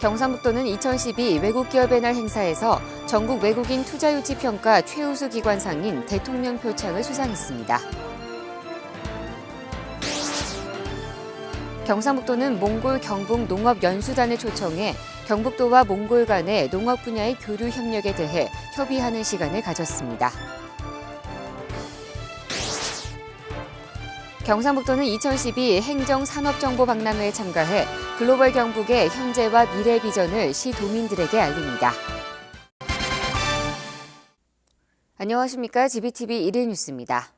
경상북도는 2012 외국기업의 날 행사에서 전국 외국인 투자유치 평가 최우수 기관상인 대통령 표창을 수상했습니다. 경상북도는 몽골 경북 농업연수단을 초청해 경북도와 몽골 간의 농업 분야의 교류 협력에 대해 협의하는 시간을 가졌습니다. 경상북도는 2012 행정산업정보박람회에 참가해 글로벌 경북의 현재와 미래 비전을 시 도민들에게 알립니다. 안녕하십니까. GBTV 일일 뉴스입니다.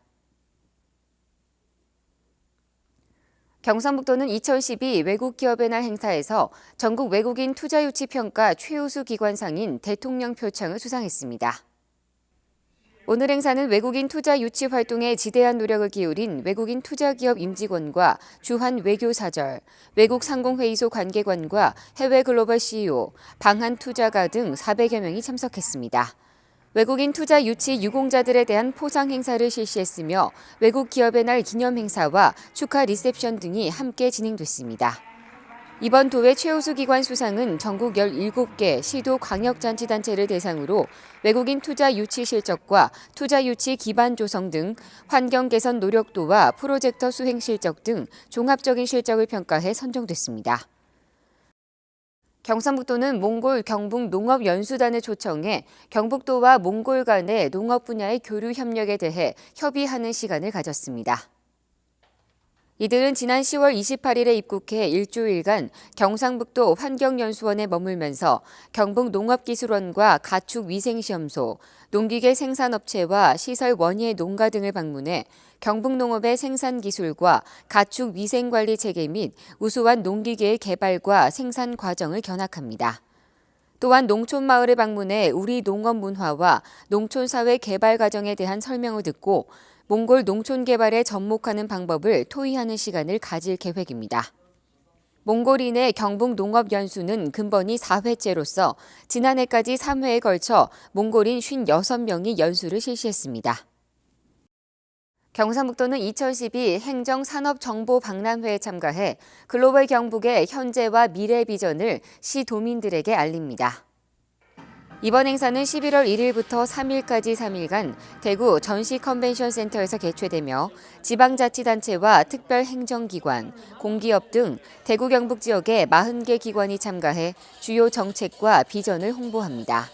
경상북도는 2012 외국기업의 날 행사에서 전국 외국인 투자유치 평가 최우수 기관상인 대통령 표창을 수상했습니다. 오늘 행사는 외국인 투자 유치 활동에 지대한 노력을 기울인 외국인 투자기업 임직원과 주한 외교사절, 외국 상공회의소 관계관과 해외 글로벌 CEO, 방한 투자가 등 400여 명이 참석했습니다. 외국인 투자 유치 유공자들에 대한 포상 행사를 실시했으며 외국 기업의 날 기념 행사와 축하 리셉션 등이 함께 진행됐습니다. 이번 도의 최우수 기관 수상은 전국 17개 시도 광역자치단체를 대상으로 외국인 투자 유치 실적과 투자 유치 기반 조성 등 환경 개선 노력도와 프로젝터 수행 실적 등 종합적인 실적을 평가해 선정됐습니다. 경상북도는 몽골 경북 농업 연수단을 초청해 경북도와 몽골 간의 농업 분야의 교류 협력에 대해 협의하는 시간을 가졌습니다. 이들은 지난 10월 28일에 입국해 일주일간 경상북도 환경연수원에 머물면서 경북 농업기술원과 가축위생시험소, 농기계 생산업체와 시설 원예 농가 등을 방문해 경북농업의 생산기술과 가축위생관리 체계 및 우수한 농기계의 개발과 생산 과정을 견학합니다. 또한 농촌 마을을 방문해 우리 농업 문화와 농촌 사회 개발 과정에 대한 설명을 듣고 몽골 농촌 개발에 접목하는 방법을 토의하는 시간을 가질 계획입니다. 몽골인의 경북 농업 연수는 근본이 4회째로서 지난해까지 3회에 걸쳐 몽골인 56명이 연수를 실시했습니다. 경상북도는 2012 행정산업정보박람회에 참가해 글로벌 경북의 현재와 미래 비전을 시 도민들에게 알립니다. 이번 행사는 11월 1일부터 3일까지 3일간 대구 전시 컨벤션 센터에서 개최되며 지방자치단체와 특별행정기관, 공기업 등 대구 경북 지역의 40개 기관이 참가해 주요 정책과 비전을 홍보합니다.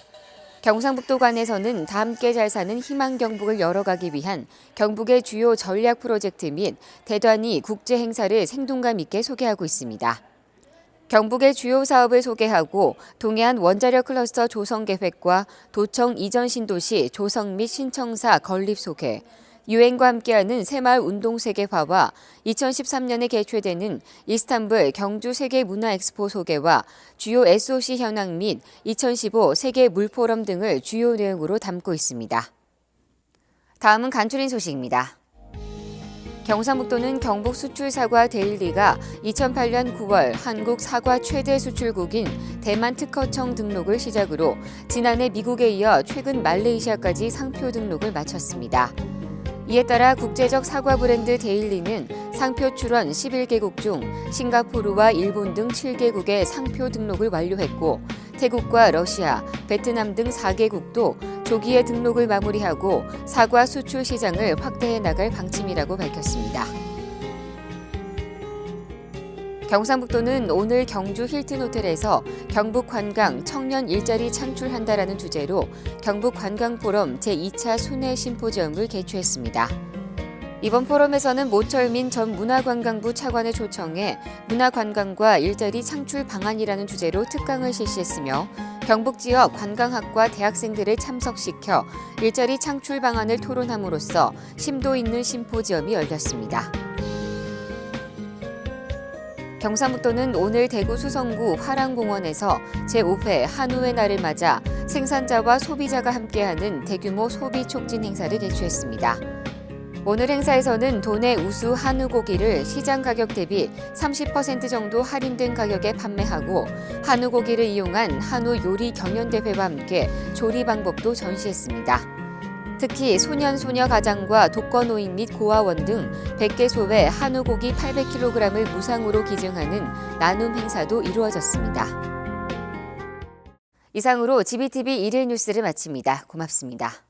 경상북도 관에서는 다 함께 잘 사는 희망 경북을 열어가기 위한 경북의 주요 전략 프로젝트 및 대단위 국제 행사를 생동감 있게 소개하고 있습니다. 경북의 주요 사업을 소개하고 동해안 원자력 클러스터 조성 계획과 도청 이전 신도시 조성 및 신청사 건립 소개, 유엔과 함께하는 새마을 운동 세계화와 2013년에 개최되는 이스탄불 경주 세계 문화 엑스포 소개와 주요 SOC 현황 및 2015 세계 물포럼 등을 주요 내용으로 담고 있습니다. 다음은 간추린 소식입니다. 경상북도는 경북 수출 사과 데일리가 2008년 9월 한국 사과 최대 수출국인 대만 특허청 등록을 시작으로 지난해 미국에 이어 최근 말레이시아까지 상표 등록을 마쳤습니다. 이에 따라 국제적 사과 브랜드 데일리는 상표 출원 11개국 중 싱가포르와 일본 등 7개국의 상표 등록을 완료했고 태국과 러시아, 베트남 등 4개국도 조기에 등록을 마무리하고 사과 수출 시장을 확대해 나갈 방침이라고 밝혔습니다. 경상북도는 오늘 경주 힐튼 호텔에서 경북 관광 청년 일자리 창출한다라는 주제로 경북 관광 포럼 제2차 순회 심포지엄을 개최했습니다. 이번 포럼에서는 모철민 전 문화관광부 차관을 초청해 문화관광과 일자리 창출 방안이라는 주제로 특강을 실시했으며 경북 지역 관광학과 대학생들을 참석시켜 일자리 창출 방안을 토론함으로써 심도 있는 심포지엄이 열렸습니다. 경상북도는 오늘 대구 수성구 화랑공원에서 제5회 한우의 날을 맞아 생산자와 소비자가 함께하는 대규모 소비 촉진 행사를 개최했습니다. 오늘 행사에서는 도내 우수 한우 고기를 시장 가격 대비 30% 정도 할인된 가격에 판매하고 한우 고기를 이용한 한우 요리 경연대회와 함께 조리 방법도 전시했습니다. 특히 소년 소녀 가장과 독거노인 및 고아원 등 100개 소외 한우 고기 800kg을 무상으로 기증하는 나눔 행사도 이루어졌습니다. 이상으로 GBTV 일일 뉴스를 마칩니다. 고맙습니다.